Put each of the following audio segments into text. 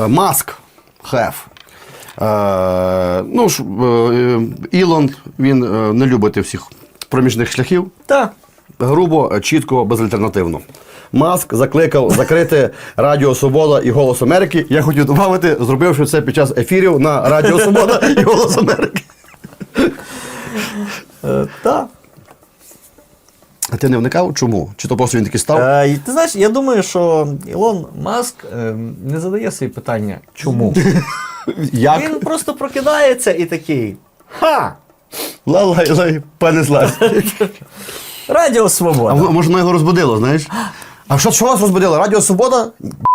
Е, Маск хеф. Е, ну ж, е, Ілон, він не любить всіх проміжних шляхів. Так. Грубо, чітко, безальтернативно. Маск закликав закрити Радіо Свобода і Голос Америки. Я хотів додати, зробивши це під час ефірів на Радіо Свобода і Голос Америки. Так. А ти не вникав? Чому? Чи то просто він такий став? Е, ти знаєш, я думаю, що Ілон Маск е, не задає собі питання, чому. Як? Він просто прокидається і такий. Ха! Лай-лай-лай, понеслась. Радіо А Свобода. може, воно його розбудило, знаєш? А що, що вас розбудило? Радіо Свобода?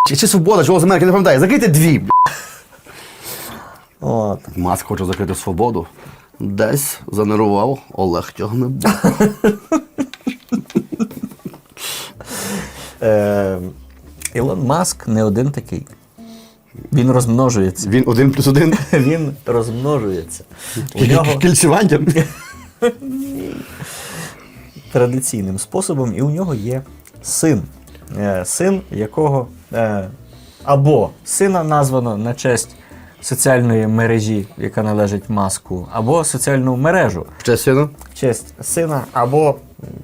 Чи, чи Свобода, чи Голос Америки, не пам'ятаю. Закрийте дві. б***. От. Маск хоче закрити свободу. Десь занервував Олег Тягнебок. Е, Ілон Маск не один такий. Він розмножується. Він один плюс один. Він розмножується. У нього Кільцювання. традиційним способом, і у нього є син. Е, Син, якого е, або сина названо на честь соціальної мережі, яка належить маску, або соціальну мережу Ще сину. в честь сина, або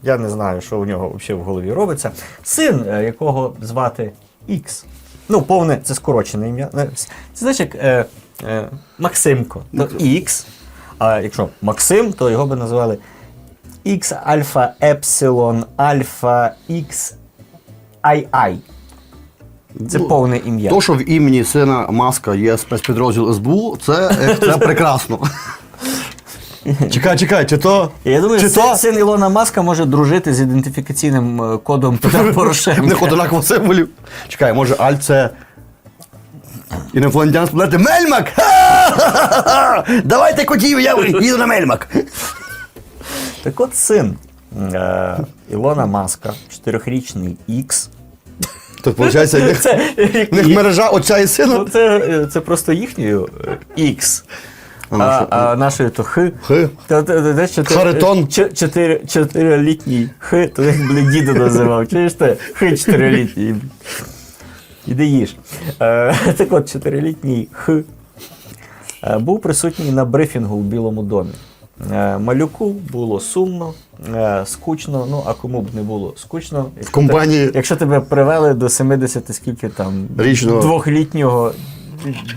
я не знаю, що у нього взагалі в голові робиться. Син, е, якого звати Ікс. Ну, повне це скорочене ім'я. Е, Це знаєш, як е, е, Максимко, то Ікс. А якщо Максим, то його би назвали X альфа епсилон альфа X II. Це Ну, повне ім'я. То, що в імені сина Маска є спецпідрозділ СБУ, це, е, це прекрасно. Чекай, чекай, чи то. Я думаю, чи син, то син Ілона Маска може дружити з ідентифікаційним е, кодом Петра в них Порошенка. одинаково символів. Чекай, може Аль це. Інопланетян з планети Мельмак! Давайте котів, я їду на Мельмак. Так от син е, Ілона Маска, чотирьохрічний Ікс. Тут, виходить, в них, Це, в них мережа отця і сина. ну, це, е, це просто їхньою Ікс. А ну, А, що? то Х. Х. Та, та, та, та, чотири- Харитон. чо- чотири- Чотирилітній Х, то як блін, діда називав. Чуєш ти? Х чотирилітній. Іди їж. Е, так от, чотирилітній Х е, був присутній на брифінгу в Білому домі. Е, Малюку було сумно, е, скучно, ну а кому б не було скучно. Якщо компанії- Якщо тебе привели до 70 скільки там Річного. двохлітнього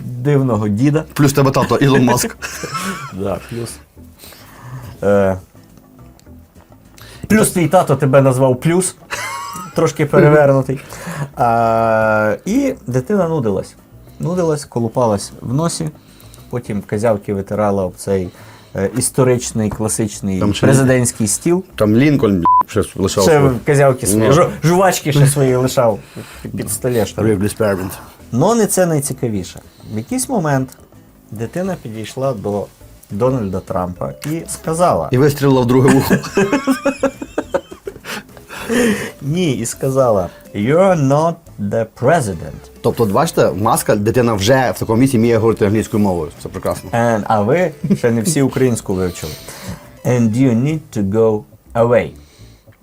дивного діда. Плюс тебе тато Ілон Маск. Да, плюс. Е, плюс твій тато тебе назвав плюс. Трошки перевернутий. А, і дитина нудилась. Нудилась, колупалась в носі, потім козявки витирала об цей е, історичний класичний Там ще- президентський стіл. Там Лінкольн бля, ще Ще лишався. козявки свої, жу- жувачки ще свої лишав під столешкою. Но не це найцікавіше. В якийсь момент дитина підійшла до Дональда Трампа і сказала: І вистрілила в друге вухо. Ні, і сказала: You're not the president. Тобто, бачите, маска, дитина вже в такому віці вміє говорити англійською мовою. Це прекрасно. And, а ви ще не всі українську вивчили. And you need to go away.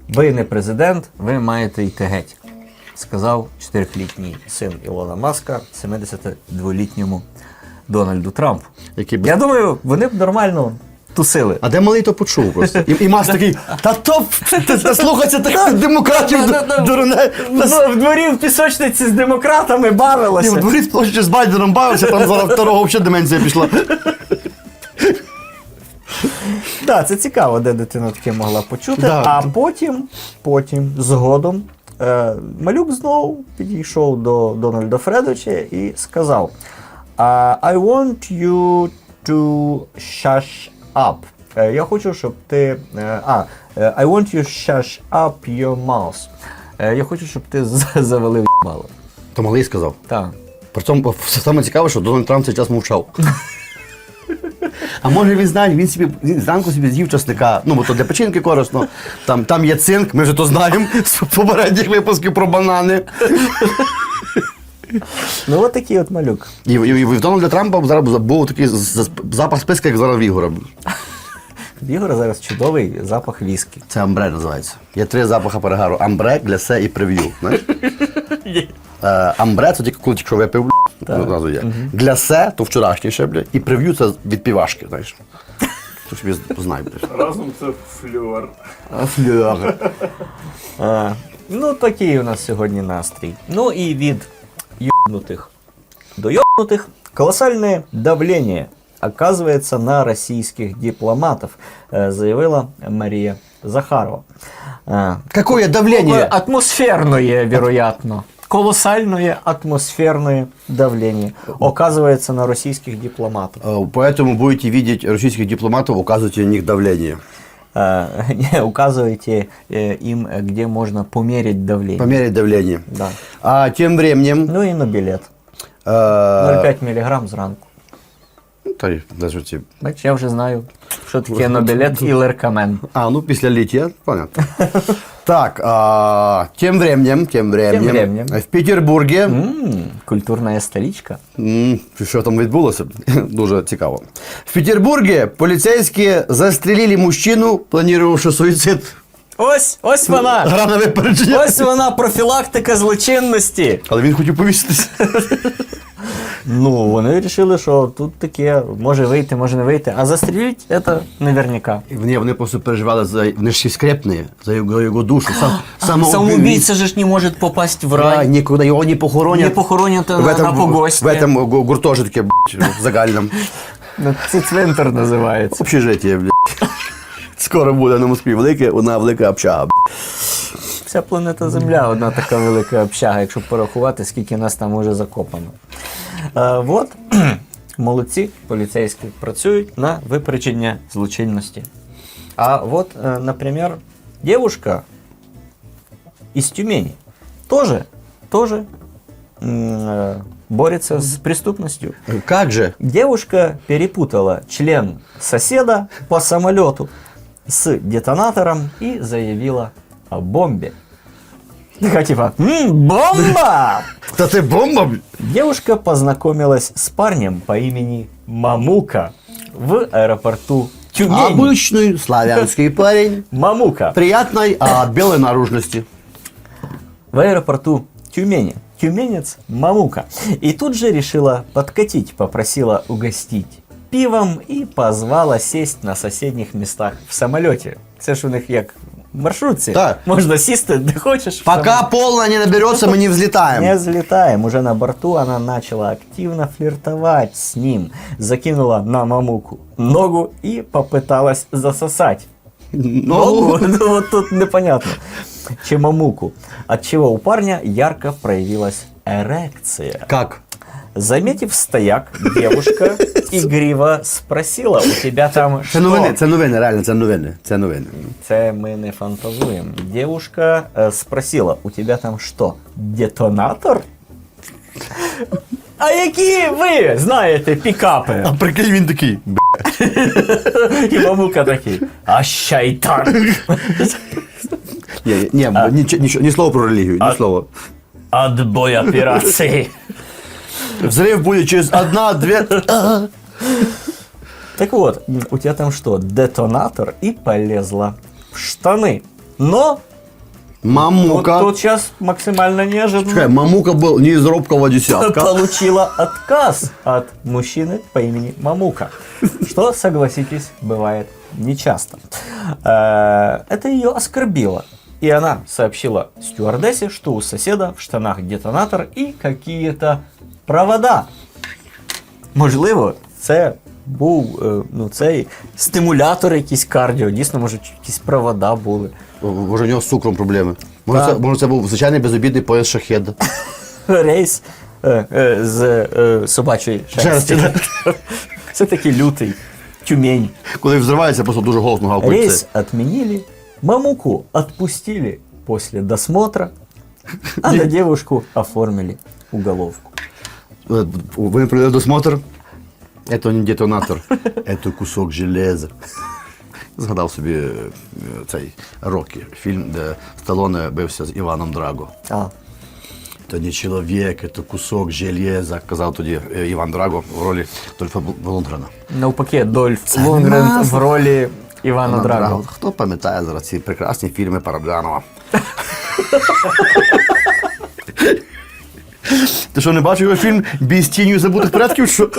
Ви не президент, ви маєте йти геть. Сказав чотирьохлітній син Ілона Маска 72-літньому Дональду Трампу. Який Я думаю, вони б нормально тусили. А де малий то почув просто? І, і Маск такий, та то та, слухайся таких демократів дурне. В дворі в пісочниці з демократами Ні, в бавилося. дворі площі з Байденом бавився, там зараз второго взагалі деменція пішла. Так, це цікаво, де дитина таке могла почути. А потім, потім, згодом, малюк знову підійшов до Дональда Фредовича і сказав: I want you to shush up. Е, Я хочу, щоб ти. е, А, е, I want you to shush up your mouth. Е, Я хочу, щоб ти завалив мало. То малий сказав. Так. При цьому саме цікаве, що Дональд Трамп цей час мовчав. А може він знає, він собі він зранку собі з'їв часника. Ну, бо то для печінки корисно. Там, там є цинк, ми вже то знаємо з попередніх випусків про банани. Ну, от такий от малюк. І, і, і в Дональда Трампа зараз був такий запах списка, як зараз в Ігора. В Ігора зараз чудовий запах віскі. Це амбре називається. Є три запахи перегару: амбре, глясе і прев'ю. Знаєш? Е, амбре це тільки коли тільки що випив Ну, Одразу є. Для се, то вчорашніше, бля, і прев'ю це від півашки, знаєш. То собі знай, бля. Разом це флюор. Е, ну, такий у нас сьогодні настрій. Ну і від йобнутих до йобнутих колоссальное давление оказывается на российских дипломатов, э, заявила Мария Захарова. Э, Какое давление? Атмосферное, вероятно. Колоссальное атмосферное давление оказывается на российских дипломатов. Э, Поэтому будете видеть российских дипломатов, указывайте на них давление. Э, не, Указывайте э, им, э, где можно померить давление. Померить давление. Да. А тем временем... Ну і на білет. э, 0,5 мг зранку. ну, та й, даже ці- Бач, я вже знаю, що таке нобілет і леркамен. А, ну після літія, понятно. Так, а, тем временем, тем временем, временем. в Петербурге, Ммм, культурна столичка. м, що там відбулося, дуже цікаво. В Петербурге поліцейські застрелили мужчину, планувавши суїцид. Ось, ось вона! Гра на випередження. Ось вона профілактика злочинності. Але він хотів повіситися. Ну, вони вирішили, що тут таке може вийти, може не вийти. А застріліть це наверняка. Ні, вони просто переживали за вони ж всі скрепні, за його, його душу. Сам, Самоубийца же ж не может попасть в Рай, рай. нікуди його не похоронять. Не похоронят в на, этом, на погості. в этом гу- гуртожитке, блядь, загальном. Ну, Це цвинтар називається. Общежитие, блядь. Скоро буде на Москві велике, одна велика общага. Вся планета Земля одна така велика общага, якщо порахувати, скільки нас там уже закопано. Е, от, молодці, поліцейські працюють на випередження злочинності. А от, е, наприклад, девушка из Тюмени тоже, тоже э, борется с преступностью. Как же? Девушка перепутала член соседа по самолету с детонатором и заявила о бомбе. Такая типа, «М, бомба! Та ти бомба? Девушка познакомилась с парнем по имени Мамука в аэропорту Тюмень. Обычный славянский парень. Мамука. Приятной, а белой наружности. в аэропорту Тюмени. Тюменец Мамука. И тут же решила подкатить, попросила угостить пивом и позвала сесть на соседних местах в самолете. Це ж у них як в маршрутці. Так. Можна сісти, де хочеш. Пока полная не наберется, мы не взлетаем. Не взлетаем. Уже на борту она начала активно флиртовать с ним. Закинула на мамуку ногу и попыталась засосать. Ну, Ну, ну, вот тут непонятно. Чем мамуку. От чего у парня ярко проявилась эрекция. как? Заметив стояк, девушка игриво спросила, у тебя там Це новини, це новини, реально, це новини. Це новини. Це ми не фантазуємо. Девушка э, спросила, у тебя там что, детонатор? А які ви знаєте пікапи? А прикинь, він такий. І мамука такий, а шайтан. Ні, ні, ні, ні, ні слова про релігію, ні слова. Отбой операції. Взрыв будет через одна, две. Так вот, у тебя там что, детонатор и полезла в штаны. Но вот Мамука. тут сейчас максимально неожиданно. Чекай, мамука был не из робкого десятка. получила отказ от мужчины по имени Мамука. Что, согласитесь, бывает нечасто. Э, Это ее оскорбило. И она сообщила стюардессе, что у соседа в штанах детонатор и какие-то провода. Можливо, це був е, ну, цей стимулятор якийсь кардіо. Дійсно, може, якісь провода були. Може, у нього з цукром проблеми. Може, це, може, це був звичайний безобідний пояс шахеда. Рейс е, е, з е, собачої шерсті. Шерсті, Все-таки лютий. Тюмень. Коли взривається, просто дуже голосно гавкає. Рейс отменили, мамуку отпустили после досмотра, а на девушку оформили уголовку. Е, Ви провели досмотр. Это не детонатор, это кусок железа. Згадав собі е, цей Рокі, фільм, де Сталоне бився з Іваном Драго. А, Це не чоловік, це кусок железа, казав тоді е, Іван Драго в ролі Дольфа Лунгрена. навпаки, Дольф Це Лунгрен назва. в ролі Івана Іван Драго. Хто пам'ятає зараз ці прекрасні фільми Параджанова? Ти що, не бачив його фільм «Без тінью забутих предків? Що?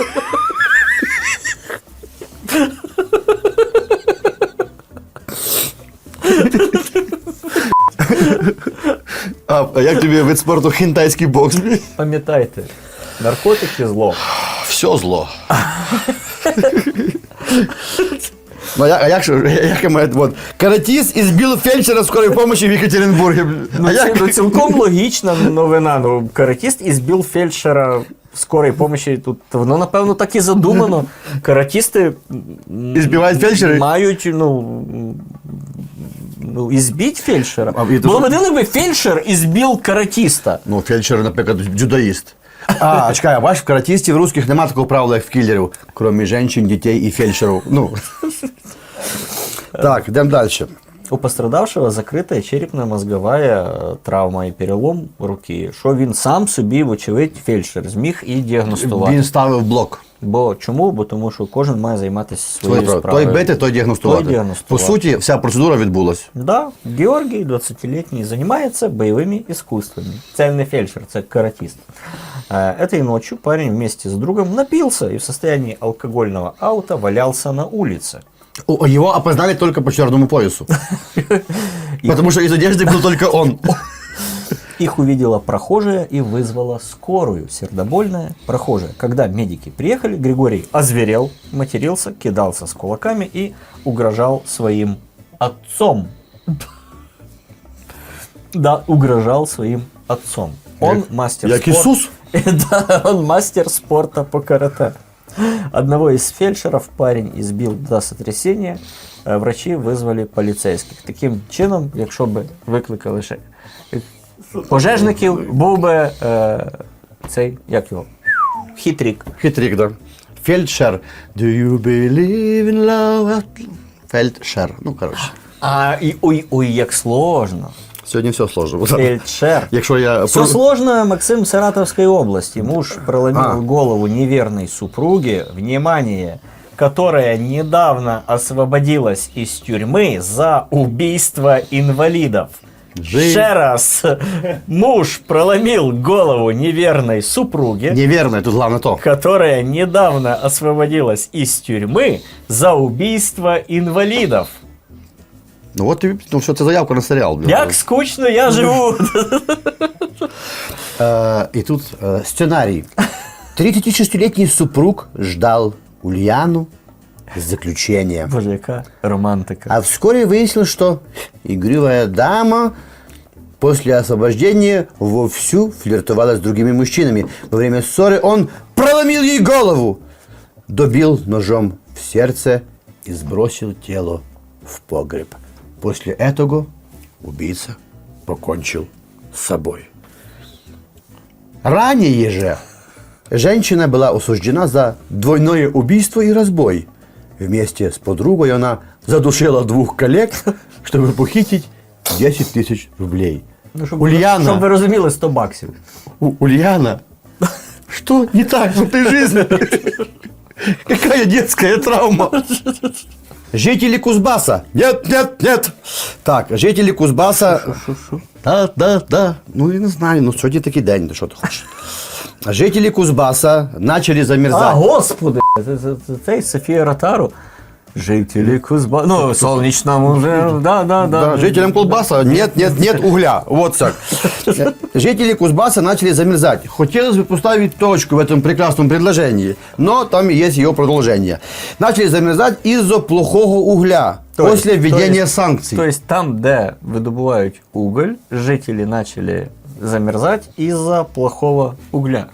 А, а як тобі вид спорту хінтайський бокс? Пам'ятайте, наркотики зло. Все зло. Ну, а як, а як, же- як я маю, от, каратіст із біл фельдшера скорої помощі в Екатеринбургі. Ну, а це як? ну, цілком логічна новина. Ну, каратіст із біл фельдшера скорої помощі тут воно, напевно, так і задумано. Каратісти м, І збивають фельдшери? мають, ну. м, Ну, ізбіть фельдшера. А, і Було б один би фельдшер ізбіл каратіста. Ну, фельдшер, наприклад, дзюдоїст. А, чекай, а бач, в каратістів русських немає такого правила, як в кілерів, крім жінчин, дітей і фельдшерів. Ну. Так, йдемо далі. У пострадавшего закрита черепно-мозговая е, травма і перелом руки, що він сам собі, вочевидь, фельдшер зміг і діагностувати. Він ставив блок. Бо чому? Бо тому що кожен має займатися Своє своєю право. справою. Той бити, той діагностувати. Той діагностувати. По суті, вся процедура відбулась. Да, Георгій, 20-летний, занимается боевыми искусствами. Це не фельдшер, це каратист. Э, Этой ночью парень вместе с другом напился и в состоянии алкогольного аута валялся на улице. О, Его опознали только по черному поясу. Потому что из одежды был только он. Их увидела прохожая и вызвала скорую. Сердобольная прохожая. Когда медики приехали, Григорий озверел, матерился, кидался с кулаками и угрожал своим отцом. Да, угрожал своим отцом. Он Як- мастер як спорта. Ісус? Да, он мастер спорта по карате. Одного из фельдшеров парень избил до сотрясения. Е, Врачі визвали поліцейських. Таким чином, якщо б викликали ще пожежників, був би е, цей, як його, хитрік. Хитрик, да. Фельдшер. Do you believe in love? Фельдшер. Ну, коротше. А і ой, ой, як сложно. Сьогодні все сложно. Фельдшер. Якщо я... Все сложно, Максим Саратовской области. Муж проломил А. голову неверной супруге, внимание, которая недавно освободилась из тюрьмы за убийство инвалидов. Жи- Ще раз. Муж проломил голову неверной супруге, Неверно, тут головне то. которая недавно освободилась из тюрьмы за убийство инвалидов. Ну от тобі, ну що це заявка на серіал. блін. Як скучно я живу. Э, и тут э, сценарий. 36-летний супруг ждал Ульяну с заключения. Боже, яка романтика. А вскоре выяснилось, что игривая дама после освобождения вовсю флиртовала с другими мужчинами. Во время ссоры он проломил ей голову, добил ножом в сердце и сбросил тело в погреб. После этого убийца покончил с собой. Ранее же женщина была осуждена за двойное убийство и разбой Вместе с подругой она задушила двух коллег, чтобы похитить 10 тысяч рублей. Ну, щоб, Ульяна, щоб ви розуміли 100 баксів. У- Ульяна, что не так в этой жизни? Какая детская травма? Жители Кузбасса. Нет, нет, нет. Так, жители Кузбасса. Да, да, да. Ну, я не знаю, ну сьогодні такий день, то що ти хочеш. Жители Кузбасса начали А, замерзать. господи! Це, це, це, цей Софія Ротару. Жителі Кузба... Ну, сонячному вже. Да, да, да. Да, жителям Кузбасса нет, нет, нет угля. Вот так. Жители Кузбасса начали замерзать. Хотелось бы поставить точку в этом прекрасном предложении, но там есть ее продолжение. Начали замерзать из-за плохого угля То есть- после введения то есть- санкций. То есть там, де видобувають уголь, жителі почали замерзати із-за плохого угля.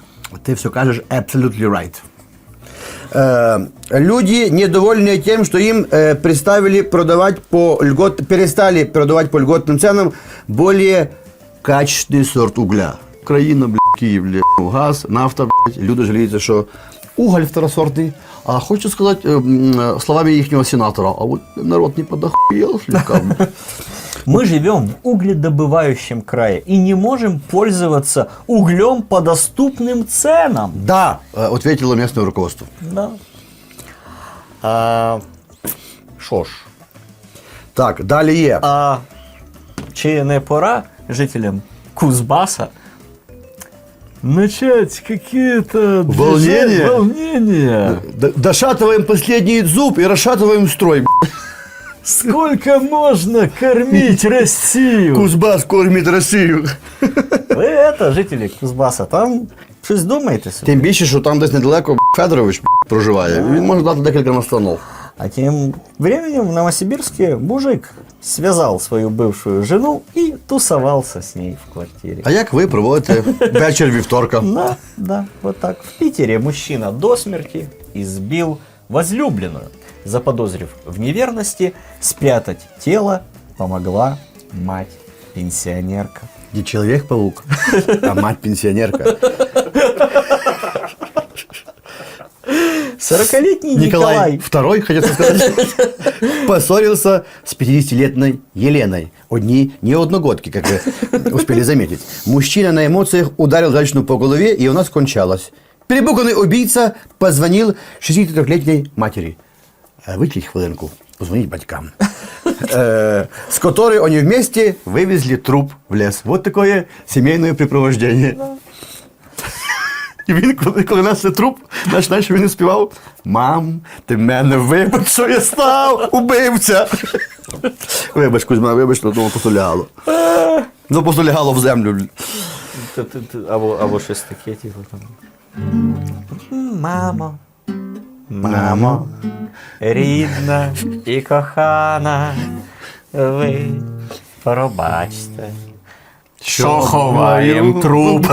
Ты все кажешь absolutely right. Э, люди недовольны тем, что им э, представили продавать по льгот, перестали продавать по льготным ценам более качественный сорт угля. Країна, блядь, Київ, блядь, ну, газ, нафта, блядь. Люди жаліються, що уголь второсортний. А хочу сказати е, м, е, словами їхнього сенатора, а от народ не подохуєл слегка. Мы живем в угледобывающем крае и не можем пользоваться углем по доступным ценам. Да, е, ответило местное руководство. Да. А, ж, Так, далі є. а чи не пора жителям Кузбаса начать какие-то Волнения? волнения. Дошатываем последний зуб и расшатываем строй. Сколько можно кормить Россию? Кузбасс кормит Россию. Ви это, жителі Кузбаса, там щось думаєте собі? Тим більше, що там десь недалеко Федорович проживає. Він може дати декілька настанов. А тем временем в Новосибирске мужик связал свою бывшую жену и тусовался с ней в квартире. А як ви проводите вечір вівторка? Да, да, вот так. В Питере мужчина до смерти избил возлюбленную. Заподозрив в неверности, спрятать тело помогла мать-пенсионерка. Не Человек-паук, а мать пенсионерка. 40-летний Николай Николай, II, хотел сказать, поссорился с 50-летней Еленой. Одни не одногодки, как вы успели заметить. Мужчина на эмоциях ударил женщину по голове, и она скончалась. Перепуганный убийца позвонил 63-летней матери. «Э, Выйдите хвилинку, позвонить батькам. Э, С которой они вместе вывезли труп в лес. Вот такое семейное препровождение. І він, коли, коли несе труп, наш, знаєш, він і співав Мам, ти мене вибач, що я став, убивця. Вибач, Кузьма, вибач, то воно просто лягало. Ну, просто лягало в землю. Т- т- т- Або, або щось таке, типу там. Мамо, мамо, рідна і кохана, ви пробачте, що ховаєм труп.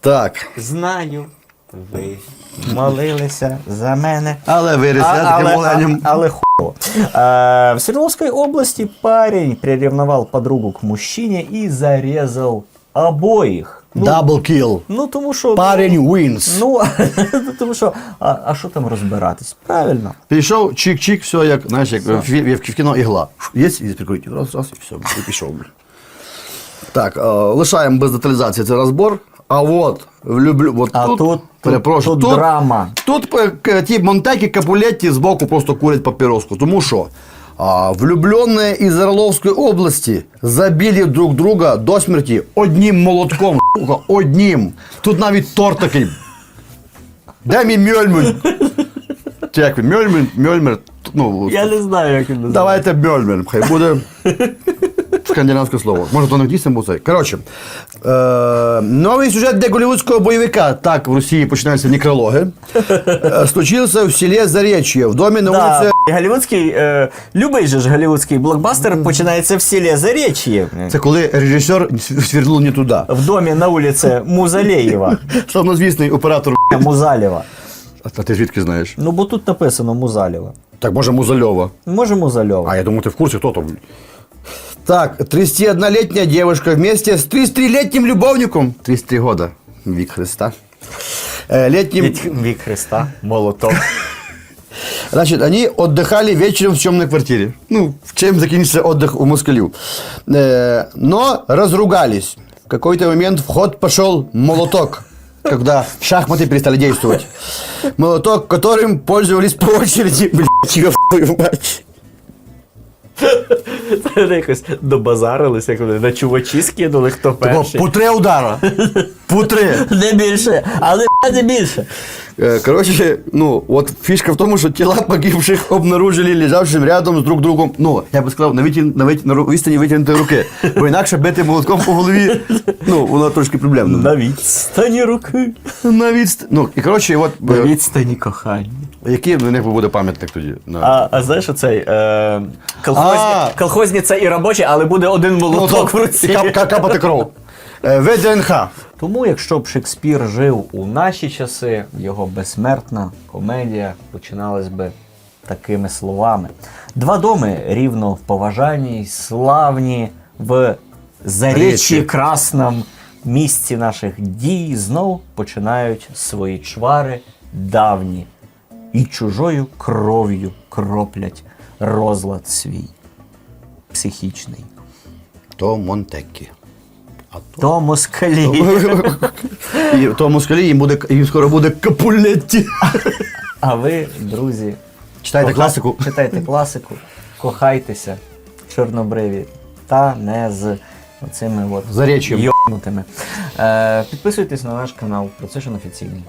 Так. Знаю, ви молилися за мене. Але виріс я таким а- але хуй. А, в Свердловской области парень приревновал подругу к мужчине и зарезал обоих. Ну, Дабл кіл. ну тому що. Парень wins. Ну, тому що, а, а що там розбиратись? Правильно. Пішов, чик-чик, все, як, знаєш, як в, фі- в кіно ігла. Є і прикрутив. Раз, раз, і все, і пішов. Так, е, лишаємо без деталізації цей розбор. А от, влюблю, от А тут, тут- перепрошую, тут драма. Тут е, ті Монтекі Капулетті збоку просто курять папіроску. Тому що а, влюбленные из Орловской области забили друг друга до смерті одним молотком. Одним. Тут навіть торт такий. Де мій Мьольмін? Чи як він? Ну, Я не знаю, як він називається. Давайте Бьольмен, хай буде скандинавське слово. Може, то не дійсно був цей. Коротше, е, новий сюжет для голівудського бойовика. Так, в Росії починаються некрологи. Е, Случився в селі Заречье, в домі на Да, вулиці. голівудський, е, любий же ж голівудський блокбастер починається в селі Заречье. Це коли режисер свернув не туди. В домі на вулиці Музалеєва. Славнозвісний оператор. Музалєва. А ти звідки знаєш? Ну, бо тут написано Музалєва. Так, може, Музальова. Може Музальова. А я думаю, ты в курсе, кто там. Так, 31-летняя девушка вместе с 33-летним любовником. 33 года. Вик Христа. Э, Летним... Від вік Христа, молоток. Значит, они отдыхали вечером в темной квартире. Ну, чем закінчился отдых у москалю. Э, но разругались. В какой-то момент в ход пошел молоток, когда шахматы перестали действовать. Молоток, которым пользовались по очереди. Блядь, ёб твою мать. Це вони якось добазарилися, коли на чувачі скинули, хто Такого перший. По три удара. По три. Не більше, але не більше. Э, Короче, ну, вот фишка в том, что тела погибших обнаружили лежавшим рядом с друг другом, ну, я бы сказал, на, витя... на, вит... на ру- відстані витягнутої руки. Бо інакше бити молотком по голові, ну, воно трошки проблемно. На відстані руки. На відст... Ну, і коротше, от, е, відстані кохання. Який в них буде пам'ятник тоді? На... А, а знаєш оцей е, колхозні, А. колхозні це і робочі, але буде один молоток в руці. І кап- кап- капати кров. Е, ВДНХ. Тому, якщо б Шекспір жив у наші часи, його безсмертна комедія починалась би такими словами. Два доми рівно в поважанні, й славні в заріччі Речі. красному місці наших дій знов починають свої чвари давні і чужою кров'ю кроплять розлад свій психічний. То Монтеккі. А то... То москалі. І то москалі їм, буде, їм скоро буде Капулетті. А ви, друзі, Читайте коха- класику. Читайте класику, кохайтеся, чорнобриві, та не з оцими от йобнутими. Е, підписуйтесь на наш канал, Procession офіційний.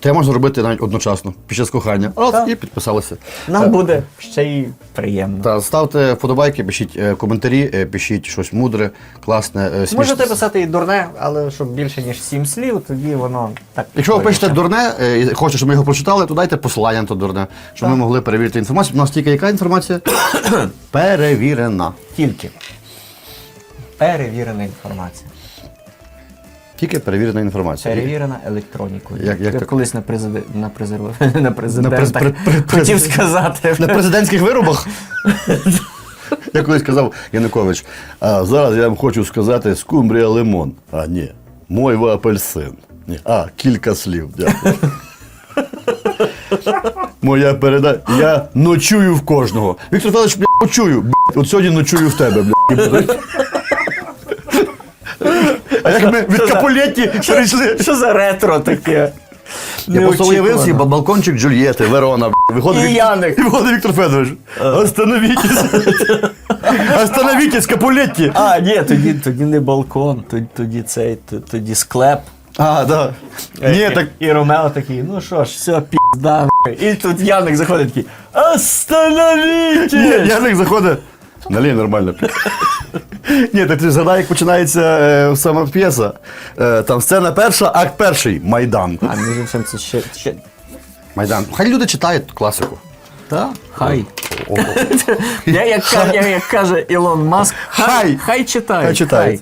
Те можна робити навіть одночасно, під час кохання. Раз, Так. і підписалися. Нам буде ще й приємно. Та ставте вподобайки, пишіть е, коментарі, е, пишіть щось мудре, класне, е, смішне. Можете писати і дурне, але щоб більше ніж сім слів, тоді воно так. Якщо ви пишете дурне і хочете, щоб ми його прочитали, то дайте посилання на то дурне, щоб ми могли перевірити інформацію. У нас тільки яка інформація? Перевірена. Тільки. Перевірена інформація. Тільки перевірена інформація. Перевірена електронікою. Як- як Я так? колись на президе... на презерв... на президентах през- пре- пре- хотів сказати. На президентських виробах. Я колись казав Янукович, а зараз я вам хочу сказати скумбрія лимон. А ні, мойва апельсин. Ні, а, кілька слів. Дякую. Моя передача. Я ночую в кожного. Віктор Федорович, бля, ночую. Бля, от сьогодні ночую в тебе, бля. А як ми від Капулетті перейшли? Що за ретро таке? Я просто уявив собі балкончик Джульєти, Верона. Виходить, І Вік- Яник. І виходить Віктор Федорович. Остановітесь. Остановітесь, Капулетті. А, ні, тоді, тоді не балкон, тоді, тоді цей, т- тоді склеп. А, да. Ні, так. і Ромео такий, ну що ж, все, пізда. нахуй». І тут Яник заходить такий, остановіть! Ні, Яник заходить. Налій нормально. Ні, так ти згадай, як починається е, сама п'єса. Е, там сцена перша, акт перший Майдан. А між іншим, це ще, ще... Майдан. Хай люди читають класику. Та? хай. О, о. Я, як, ка- я, як каже Ілон Маск, хай, Хай. хай читай. Хай читають.